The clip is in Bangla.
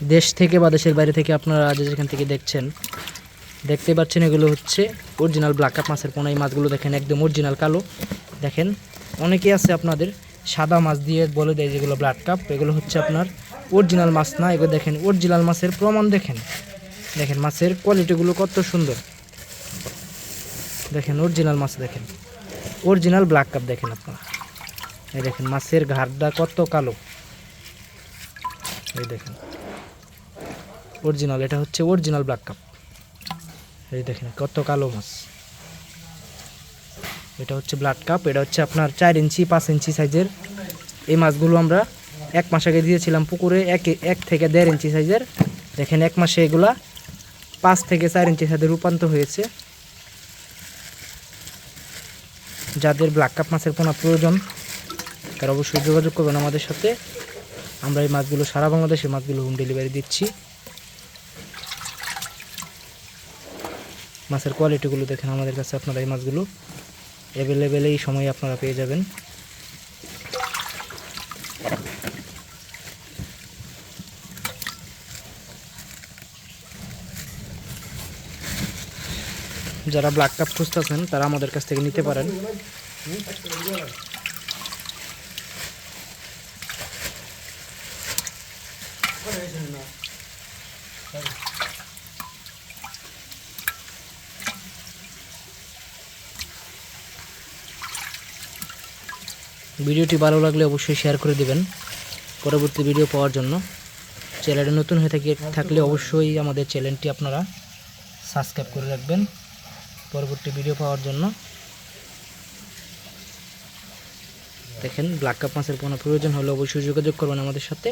দেশ থেকে বা দেশের বাইরে থেকে আপনারা যে যেখান থেকে দেখছেন, দেখতে পাচ্ছেন এগুলো হচ্ছে অরিজিনাল ব্ল্যাক কাপ মাছের পোনা। এই মাছগুলো দেখেন একদম অরিজিনাল কালো। দেখেন অনেকেই আছে আপনাদের সাদা মাছ দিয়ে বলে দেয় যেগুলো ব্লাড কাপ এগুলো হচ্ছে আপনার অরিজিনাল মাছ না, এগুলো দেখেন অরিজিনাল মাছের প্রমাণ দেখেন। দেখেন মাছের কোয়ালিটিগুলো কত সুন্দর। দেখেন অরিজিনাল মাছ দেখেন। অরিজিনাল ব্ল্যাক কাপ দেখেন আপনারা। এই দেখেন মাছের ঘাটটা কত কালো। এই দেখেন। অরিজিনাল এটা হচ্ছে অরিজিনাল ব্ল্যাক কাপ এই দেখেন, কত কালো মাছ। এটা হচ্ছে ব্লাড কাপ এটা হচ্ছে আপনার চার ইঞ্চি, পাঁচ ইঞ্চি সাইজের। এই মাছগুলো আমরা এক মাস আগে দিয়েছিলাম পুকুরে, এক এক থেকে দেড় ইঞ্চি সাইজের। দেখেন, এক মাসে এগুলা পাঁচ থেকে চার ইঞ্চি সাইজে রূপান্তর হয়েছে। যাদের ব্ল্যাক কাপ মাছের পোনা প্রয়োজন, তারা অবশ্যই যোগাযোগ করবেন আমাদের সাথে। আমরা এই মাছগুলো সারা বাংলাদেশে মাছগুলো হোম ডেলিভারি দিচ্ছি। মাছের কোয়ালিটিগুলো দেখেন, আমাদের কাছে আপনারা এই মাছগুলো অ্যাভেলেবেল এই সময় আপনারা পেয়ে যাবেন। যারা ব্ল্যাক কাপ খুঁজতেছেন, তারা আমাদের কাছ থেকে নিতে পারেন। ভিডিওটি ভালো লাগলে অবশ্যই শেয়ার করে দিবেন পরবর্তী ভিডিও পাওয়ার জন্য। চ্যানেলে নতুন হয়ে থাকে থাকলে অবশ্যই আমাদের চ্যানেলটি আপনারা সাবস্ক্রাইব করে রাখবেন পরবর্তী ভিডিও পাওয়ার জন্য। দেখেন ব্ল্যাক কাপ মাছের কোনো প্রয়োজন হলে অবশ্যই যোগাযোগ করবেন আমাদের সাথে।